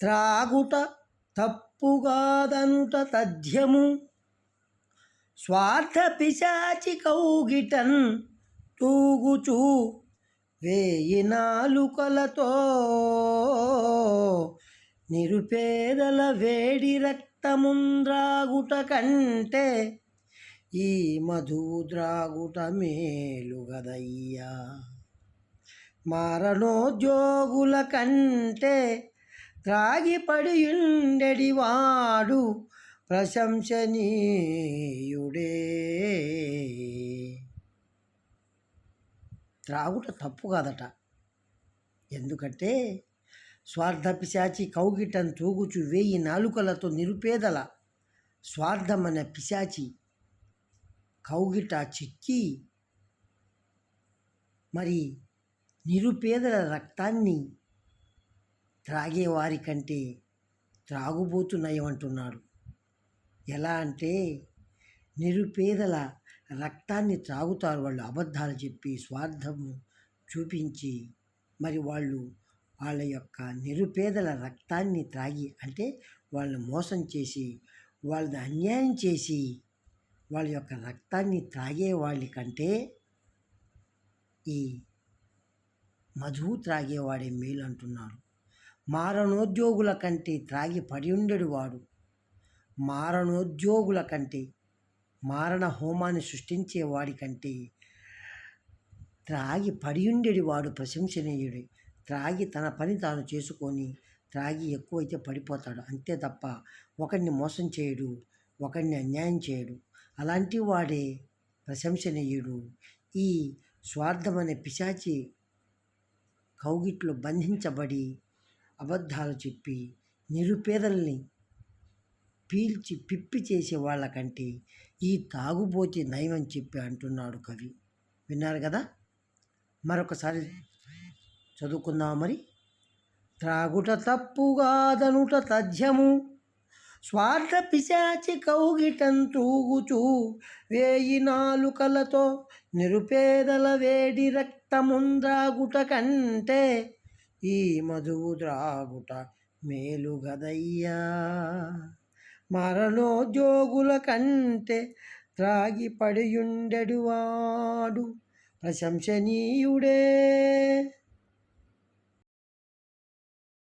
త్రాగుట తప్పుగాదనుట తథ్యము. స్వార్థ పిశాచి కౌగిటన్ తూగుచూ వేయి నాలుకలతో. నిరుపేదల వేడి రక్తముంద్రాగుట కంటే ఈ మధుద్రాగుట మేలు గదయ్యా మారణోద్యోగుల కంటే త్రాగిపడి ప్రశంసనీయుడే త్రాగుట తప్పు కాదట. ఎందుకంటే స్వార్థ పిశాచి కౌగిటం తూగుచు వేయి నాలుకలతో నిరుపేదల స్వార్థమనే పిశాచి కౌగిట చిక్కి మరి నిరుపేదల రక్తాన్ని త్రాగేవారి కంటే త్రాగుబోతు నయమంటున్నాడు. ఎలా అంటే నిరుపేదల రక్తాన్ని త్రాగుతారు వాళ్ళు అబద్ధాలు చెప్పి స్వార్థము చూపించి మరి వాళ్ళు వాళ్ళ యొక్క నిరుపేదల రక్తాన్ని త్రాగి అంటే వాళ్ళని మోసం చేసి వాళ్ళని అన్యాయం చేసి వాళ్ళ యొక్క రక్తాన్ని త్రాగే వాళ్ళ కంటే ఈ మధువు త్రాగేవాడే మేలు అంటున్నారు మారణోద్యోగుల కంటే త్రాగి పడి ఉండడు వాడు. మారణోద్యోగుల కంటే మారణ హోమాన్ని సృష్టించేవాడి కంటే త్రాగి పడి వాడు ప్రశంసనీయుడు. త్రాగి తన పని తాను చేసుకొని త్రాగి ఎక్కువైతే పడిపోతాడు. అంతే తప్ప ఒకరిని మోసం చేయడు ఒకరిని అన్యాయం చేయడు. అలాంటి వాడే ప్రశంసనీయుడు. ఈ స్వార్థమనే పిశాచి కౌగిట్లో బంధించబడి అబద్ధాలు చెప్పి నిరుపేదల్ని పీల్చి పిప్పి చేసే వాళ్ళకంటే ఈ తాగుబోతే నయమని చెప్పి అంటున్నాడు కవి. విన్నారు కదా? మరొకసారి చదువుకుందాం మరి? త్రాగుట తప్పుగాదనుట తథ్యము స్వార్థ పిశాచి కౌగిటం తూగుచూ వేయి నాలుకలతో నిరుపేదల వేడి రక్తముంద్రాగుట కంటే ఈ మధువు త్రాగుట మేలు గదయ్యా. మరణోద్యోగుల కంటే త్రాగి పడియుండెడువాడు ప్రశంసనీయుడే.